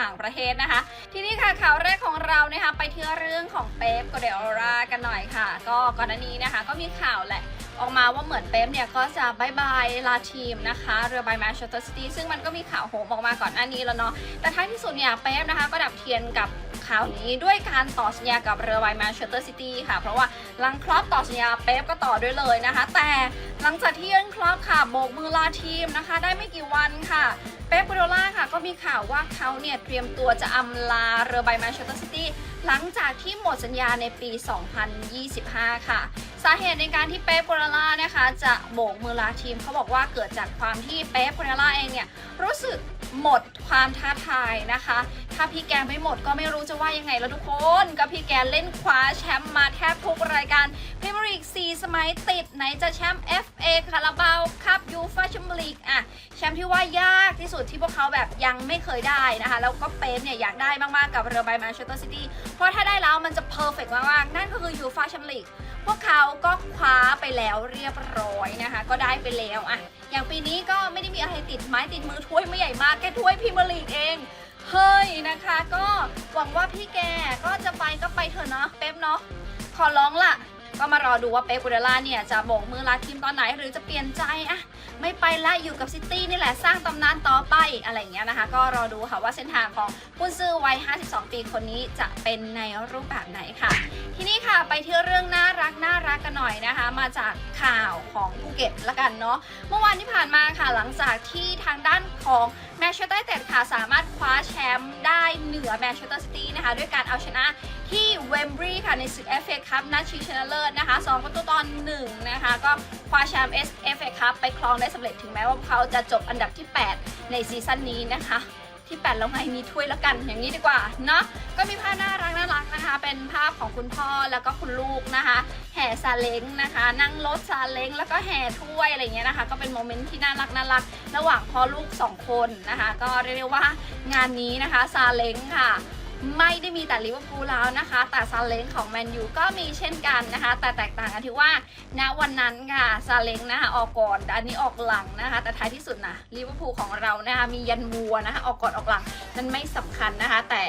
ต่างประเทศนะคะ ทีนี้ค่ะข่าวแรกของเรานะคะไปที่เรื่องของเป๊ปกเดออรากันหน่อยค่ะ ก็ก่อนหน้านี้นะคะ ก็มีข่าวแหละ ออกมาว่าเหมือนเป๊ปเนี่ยก็จะบายบายลาทีมนะคะเรือใบแมนเชสเตอร์ซิตี้ซึ่งมันก็มีข่าวโหมออกมาก่อนหน้านี้แล้วเนาะแต่ท้ายที่สุดเนี่ยเป๊ปนะคะก็ดับเทียนกับข่าวนี้ด้วยการต่อสัญญากับเรือใบแมนเชสเตอร์ซิตี้ค่ะ เพราะว่าหลังครอปต่อสัญญาเป๊ปก็ต่อด้วยเลยนะคะ แต่หลังจากที่เยนครอปค่ะโบกมือลาทีมนะคะ ได้ไม่กี่วันค่ะเป๊ปกัวโดล่าค่ะก็มีข่าวว่าเขาเนี่ยเตรียมตัวจะอำลาเรือใบแมนเชสเตอร์ซิตี้หลังจากที่หมดสัญญาในปี 2025 ค่ะ สาเหตุในการที่เป๊ปกัวโดล่านะคะจะโบกมือลาทีมเขาบอกว่าเกิดจากความที่เป๊ปกัวโดล่าเองเนี่ยรู้สึกหมดความท้าทายนะคะ ถ้าพี่แกไม่หมดก็ไม่รู้จะว่ายังไงแล้วทุกคนก็พี่แกเล่นคว้าแชมป์มาแทบทุกรายการพรีเมียร์ลีก4สมัยติดไหนจะแชมป์ FA คาราบาวคัพยูฟ่าแชมเปี้ยนลีกอะแชมป์ที่ว่ายากที่สุดที่พวกเขาแบบยังไม่เคยได้นะคะแล้วก็เป๊ปเนี่ยอยากได้มากๆกับเรือใบแมนเชสเตอร์ซิตี้เพราะถ้าได้แล้วมันจะเพอร์เฟกต์มากๆ นั่นก็คือยูฟ่าแชมเปี้ยนลีกพวกเขาก็คว้าไปแล้วเรียบร้อยนะคะ ก็ได้ไปแล้วอะอย่างปีนี้ก็ไม่ได้มีอะไรติดไม้ติดมือถ้วยไม่ใหญ่มากแค่ถ้วยพรีเมียร์ลีกเอง เฮ้ยนะคะ ก็หวังว่าพี่แกก็จะไปก็ไปเถอะเนาะเป๊ปเนาะขอร้องล่ะ ก็มารอดูว่าเป๊ปกุดล่าเนี่ยจะโบกมือลาทีมตอนไหนหรือจะเปลี่ยนใจอะไม่ไปละอยู่กับซิตี้นี่แหละสร้างตำนานต่อไปอะไรอย่างเงี้ยนะคะ ก็รอดูค่ะว่าเส้นทางของผู้ซื้อวัย 52 ปีคนนี้จะเป็นในรูปแบบไหนค่ะ ทีนี้ค่ะไปที่เรื่องน่ารักน่า กกันหน่อยนะคะ มาจากข่าวของภูเก็ตละกันเนาะเมื่อวานที่ผ่านมาค่ะหลังจากที่ทางด้านของแมนเชสเตอร์ไนเต็ดค่ะสามารถคว้าแชมป์ได้เหนือแมนเชสเตอร์ซิตี้นะคะ ด้วยการเอาชนะที่เวมบรีค่ะในศึก FA คัพนัดชิงชนะเลิศนะคะ2ประตูต่อ1นะคะ ก็คว้าแชมป์ FA คัพไปครองได้สำเร็จถึงแม้ว่าเขาจะจบอันดับที่ 8 ในซีซั่นนี้นะคะ ที่8แล้วไงมีถ้วยแล้วกันอย่างนี้ดีกว่าเนาะก็มีภาพน่ารักน่ารักนะคะ เป็นภาพของคุณพ่อแล้วก็คุณลูกนะคะ แห่ซาเล้งนะคะ นั่งรถซาเล้งแล้วก็แห่ถ้วยอะไรเงี้ยนะคะ ก็เป็นโมเมนต์ที่น่ารักน่ารัก ระหว่างพ่อลูก 2 คนนะคะ ก็เรียกว่างานนี้นะคะซาเล้งค่ะ ไม่ได้มีแต่ลิเวอร์พูลแล้วนะคะ แต่ซาเล้งของแมนยูก็มีเช่นกันนะคะ แต่แตกต่างกันที่ว่าณวันนั้นค่ะซาเล้งนะคะออกก่อนอันนี้ออกหลังนะคะ แต่ท้ายที่สุดนะลิเวอร์พูลของเรานะคะมียันมัวนะคะออกก่อนออกหลังนั้นไม่สำคัญนะคะ แต่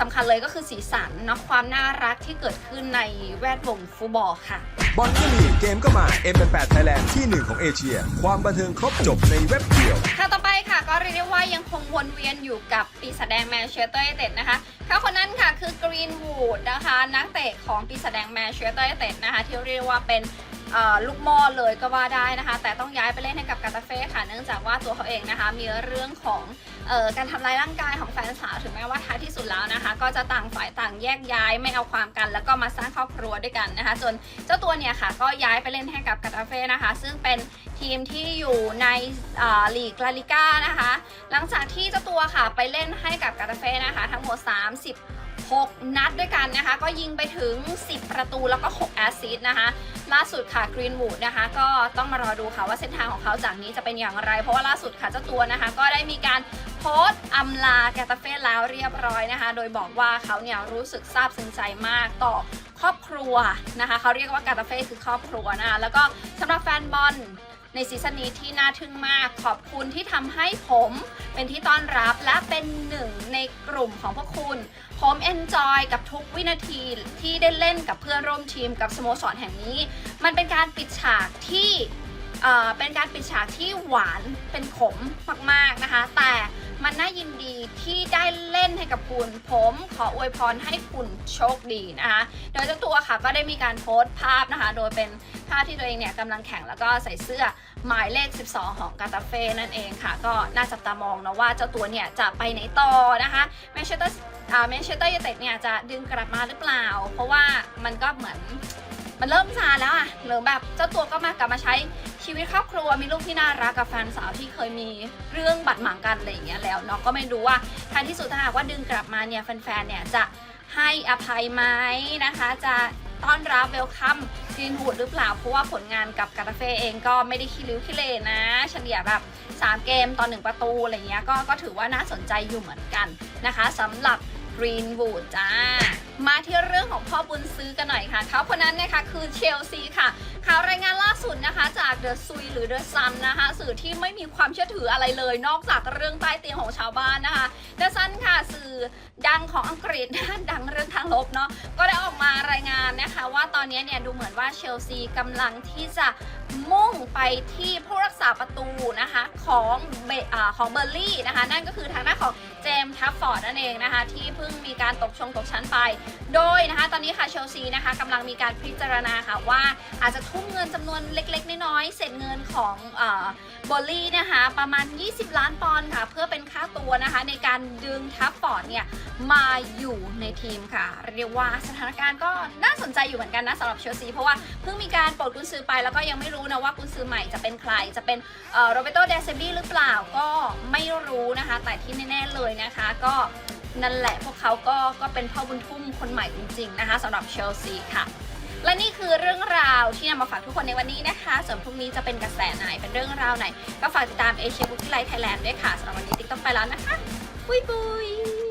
สำคัญเลยก็คือสีสันเนาะความน่ารักที่เกิดขึ้นในแวดวงฟุตบอลค่ะ บอลก็มีเกมก็มา M8 Thailand ที่หนึ่งของเอเชีย ความบันเทิงครบจบในเว็บเดียวค่ะต่อไปค่ะก็เรียกได้ว่ายังคงวนเวียนอยู่กับปีศาจแดงแมนเชสเตอร์ยูไนเต็ดนะคะเขาคนนั้นค่ะคือกรีนวูดนะคะ นักเตะของปีศาจแดงแมนเชสเตอร์ยูไนเต็ดนะคะ ที่เรียกว่าเป็น ลูกหม่อเลยก็ว่าได้นะคะ แต่ต้องย้ายไปเล่นให้กับกาตาเฟ่ค่ะ เนื่องจากว่าตัวเขาเองนะคะ มีเรื่องของออการทำลายร่างกายของแฟนสาวถึงแม้ว่าท้ายที่สุดแล้วนะคะ ก็จะต่างฝ่ายต่างแยกย้ายไม่เอาความกัน แล้วก็มาสร้างครอบครัวด้วยกันนะคะจนเจ้าตัวเนี่ยค่ะ ก็ย้ายไปเล่นให้กับกาตาเฟ่นะคะ ซึ่งเป็นทีมที่อยู่ในลีกลาลิก้านะคะ หลังจากที่เจ้าตัวค่ะไปเล่นให้กับกาตาเฟ่นะคะ ทั้งหมด36นัดด้วยกันนะคะ ก็ยิงไปถึง 10 ประตูแล้วก็ 6 แอสซิสต์นะคะ ล่าสุดค่ะกรีนวูดนะคะ ก็ต้องมารอดูค่ะว่าเส้นทางของเขาจากนี้จะเป็นอย่างไร เพราะว่าล่าสุดค่ะเจ้าตัวนะคะ ก็ได้มีการโพสต์อำลากตาเฟ่แล้วเรียบร้อยนะคะ โดยบอกว่าเขาเนี่ยรู้สึกซาบซึ้งใจมากต่อครอบครัวนะคะเขาเรียกว่ากาตาเฟ่คือครอบครัวนะคะแล้วก็สำหรับแฟนบอล ในซีซั่นนี้ที่น่าทึ่งมาก ขอบคุณที่ทำให้ผมเป็นที่ต้อนรับและเป็นหนึ่งในกลุ่มของพวกคุณ ผมเอนจอยกับทุกวินาทีที่ได้เล่นกับเพื่อนร่วมทีมกับสโมสรแห่งนี้ มันเป็นการปิดฉากที่เอ่อเป็นการปิดฉากที่หวานเป็นขมมากๆนะคะ แต่ มันน่ายินดีที่ได้เล่นให้กับคุณ ผมขออวยพรให้คุณโชคดีนะคะโดยเจ้าตัวค่ะก็ได้มีการโพสต์ภาพนะคะ โดยเป็นภาพที่ตัวเองเนี่ยกำลังแข่งแล้วก็ใส่เสื้อหมายเลข 12 ของกาตาเฟ่นั่นเองค่ะ ก็น่าจับตามองนะว่าเจ้าตัวเนี่ยจะไปไหนต่อนะคะแมนเชสเตอร์แมนเชสเตอร์ยูไนเต็ดเนี่ยจะดึงกลับมาหรือเปล่า เพราะว่ามันก็เหมือนมันเริ่มซาแล้วอะหรือแบบเจ้าตัวก็มากลับมาใช้ ชีวิตครอบครัวมีลูกที่น่ารักกับแฟนสาวที่เคยมีเรื่องบัดหมางกันอะไรอย่างเงี้ยแล้วเนาะก็ไม่รู้ว่าท้ายที่สุดถ้าหากว่าดึงกลับมาเนี่ยแฟนๆเนี่ยจะให้อภัยไหมนะคะ จะต้อนรับเวลคัมกรีนวูดหรือเปล่า เพราะว่าผลงานกับกาตาเฟ่เองก็ไม่ได้ขี้ริ้วขี้เลนะ เฉลี่ยแบบ 3 เกมต่อ1ประตูอะไรเงี้ยก็ก็ถือว่าน่าสนใจอยู่เหมือนกันนะคะสำหรับ Greenwood จ้า มาที่เรื่องของพ่อบุญซื้อกันหน่อยค่ะ เขาคนนั้นนะคะคือเชลซีค่ะ รายงานล่าสุดนะคะจาก The Sui หรือ The Sun นนะคะ สื่อที่ไม่มีความเชื่อถืออะไรเลย นอกจากเรื่องใต้เตียงของชาวบ้านนะคะ The Sun ค่ะสื่อดังของอังกฤษดังเรื่องทางลบเนาะก็ได้ออกมารายงานนะคะว่าตอนนี้เนี่ยดูเหมือนว่าเชลซีกำลังที่จะมุ่งไปที่ผู้รักษาประตูนะคะของเบอของเบอร์ลี่นะคะ นั่นก็คือทางด้านของเจมส์ทัฟฟอร์ดนั่นเองนะคะ ที่เพิ่งมีการตกชงตกชั้นไป โดยนะคะ ตอนนี้ค่ะเชลซีนะคะกำลังมีการพิจารณาค่ะว่าอาจจะทุ่มเงินจำนวนเล็กๆ น้อยๆเศษเงินของบอลลี่นะคะประมาณ 20 ล้านปอนด์ค่ะ เพื่อเป็นค่าตัวนะคะในการดึงทัฟฟอร์ดเนี่ยมาอยู่ในทีมค่ะ เรียกว่าสถานการณ์ก็น่าสนใจอยู่เหมือนกันนะสำหรับเชลซีเพราะว่าเพิ่งมีการปลดกุนซือไปแล้วก็ยังไม่รู้นะว่ากุนซือใหม่จะเป็นใครจะเป็นโรเบโตเดซบี้หรือเปล่าก็ไม่รู้นะคะ แต่ที่แน่ๆเลยนะคะก็นั่นแหละพวกเขาก็ก็เป็นพ่อบุญทุ่มคนใหม่จริงๆนะคะสำหรับเชลซีค่ะ และนี่คือเรื่องราวที่นำมาฝากทุกคนในวันนี้นะคะ ส่วนพรุ่งนี้จะเป็นกระแสไหนเป็นเรื่องราวไหน ก็ฝากติดตามเอเชียบุ๊กไลท์ไทยแลนด์ด้วยค่ะสำหรับวันนี้ติ๊กต้องไปแล้วนะคะบุยปุย